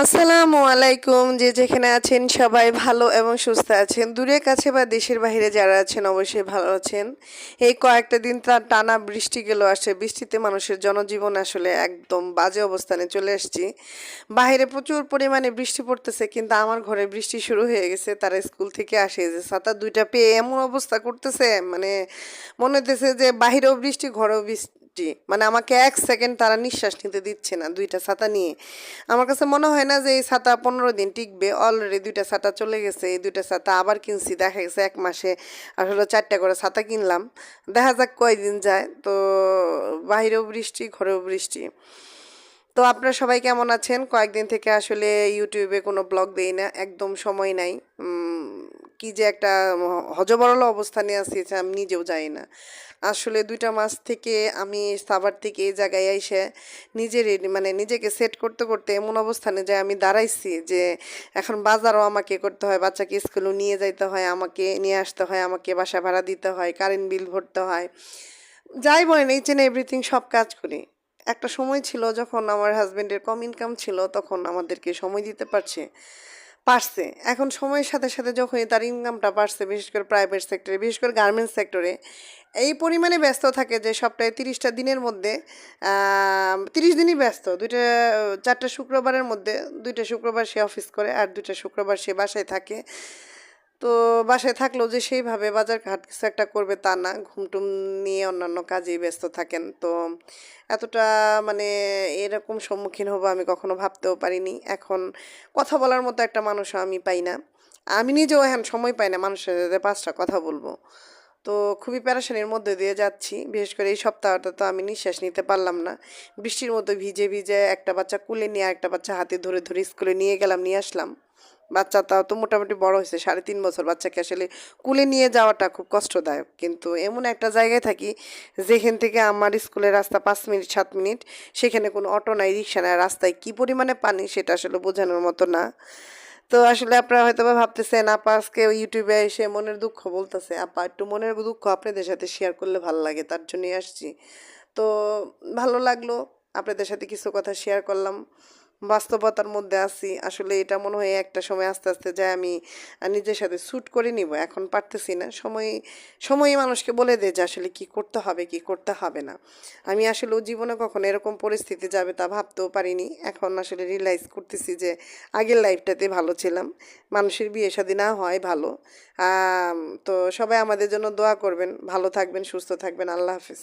আসসালামু আলাইকুম, যে যেখানে আছেন সবাই ভালো এবং সুস্থ আছেন। দূরে কাছে বা দেশের বাইরে যারা আছেন, অবশ্যই ভালো আছেন। এই কয়েকটা দিন তার টানা বৃষ্টি গেল আসে বৃষ্টিতে মানুষের জনজীবন আসলে একদম বাজে অবস্থানে চলে আসছি। বাইরে প্রচুর পরিমাণে বৃষ্টি পড়তেছে, কিন্তু আমার ঘরে বৃষ্টি শুরু হয়ে গেছে। তারা স্কুল থেকে আসে যে, ছাতা দুইটা পেয়ে এমন অবস্থা করতেছে। মানে মনে হতেছে যে বাহিরেও বৃষ্টি, ঘরেও বৃষ্টি মানে আমাকে এক সেকেন্ড তারা নিঃশ্বাস নিতে দিচ্ছে না দুইটা ছাতা নিয়ে। আমার কাছে মনে হয় না যে এই ছাতা পনেরো দিন টিকবে। অলরেডি দুইটা ছাতা চলে গেছে, এই দুইটা ছাতা আবার কিনছি। দেখা গেছে এক মাসে আসলে চারটা করে ছাতা কিনলাম। দেখা যাক কয়দিন যায়। তো বাহিরেও বৃষ্টি, ঘরেও বৃষ্টি। তো আপনারা সবাই কেমন আছেন? কয়েকদিন থেকে আসলে ইউটিউবে কোনো ব্লগ দেই না। একদম সময় নাই। কি যে একটা হজবরল অবস্থানে আছি আমি নিজেও যাই না। আসলে দুইটা মাস থেকে আমি সাভার থেকে এই জায়গায় এসে নিজের মানে নিজেকে সেট করতে করতে এমন অবস্থানে যে আমি দাঁড়াইছি যে এখন বাজারও আমাকে করতে হয়, বাচ্চাকে স্কুলে নিয়ে যাইতে হয়, আমাকে নিয়ে আসতে হয়, আমাকে বাসা ভাড়া দিতে হয় কারেন্ট বিল ভরতে হয়। যাই বলেন এই চেন এভরিথিং সব কাজ করি। একটা সময় ছিল যখন আমার হাজব্যান্ডের কম ইনকাম ছিল, তখন আমাদেরকে সময় দিতে পারছে। পারছে। এখন সময়ের সাথে সাথে যখনই তার ইনকামটা বাড়ছে, বিশেষ করে প্রাইভেট সেক্টরে বিশেষ করে গার্মেন্টস সেক্টরে এই পরিমাণে ব্যস্ত থাকে যে সপ্তাহে তিরিশটা দিনের মধ্যে তিরিশ দিনই ব্যস্ত। দুইটা, চারটা শুক্রবারের মধ্যে, দুইটা শুক্রবার সে অফিস করে আর দুইটা শুক্রবার সে বাসায় থাকে। তো বাসায় থাকলেও যে সেইভাবে বাজার ঘাট কিছু একটা করবে তা না। ঘুমটুম নিয়ে অন্যান্য কাজেই ব্যস্ত থাকেন। তো এতটা মানে এরকম সম্মুখীন হব আমি কখনো ভাবতেও পারিনি। এখন কথা বলার মতো একটা মানুষও আমি পাই না। আমি নিজেও এখন সময় পাই না মানুষের সাথে পাঁচটা কথা বলব। তো খুবই প্যারাশানির মধ্যে দিয়ে যাচ্ছি। বিশেষ করে এই সপ্তাহটা তো আমি নিঃশ্বাস নিতে পারলাম না। বৃষ্টির মধ্যে ভিজে ভিজে একটা বাচ্চা কুলে নিয়ে একটা বাচ্চা হাতে ধরে ধরে স্কুলে নিয়ে গেলাম, নিয়ে আসলাম। বাচ্চা তাও তো মোটামুটি বড় হয়েছে, সাড়ে তিন বছর। বাচ্চাকে আসলে কুলে নিয়ে যাওয়াটা খুব কষ্টদায়ক। কিন্তু এমন একটা জায়গায় থাকি, যেখান থেকে আমার স্কুলের রাস্তা পাঁচ মিনিট, সাত মিনিট, সেখানে কোনো অটো নাই, রিক্সা নাই, রাস্তায় কী পরিমাণে পানি সেটা আসলে বোঝানোর মতো না। তো আসলে আপনারা হয়তো ভাবতেছেন, আপা আজকে ইউটিউবে এসে মনের দুঃখ বলতেছে, আপা, একটু মনের দুঃখ আপনাদের সাথে শেয়ার করলে ভালো লাগে, তার জন্যই আসছি। তো ভালো লাগল, আপনাদের সাথে কিছু কথা শেয়ার করলাম। বাস্তবতার মধ্যে আছি। আসলে এটা মনে হয় একটা সময় আস্তে আস্তে যায় আমি নিজের সাথে শ্যুট করে নিব। এখন পারতেছি না। সময় সময়ই মানুষকে বলে দেয় যে আসলে কি করতে হবে, কি করতে হবে না। আমি আসলে জীবনে কখনো এরকম পরিস্থিতি যাবে তা ভাবতেও পারিনি। এখন আসলে রিয়েলাইজ করতেছি যে আগের লাইফটাতে ভালো ছিলাম। মানুষের বিয়ে শাদী না হয় ভালো। তো সবাই আমাদের জন্য দোয়া করবেন। ভালো থাকবেন, সুস্থ থাকবেন। আল্লাহ হাফিজ।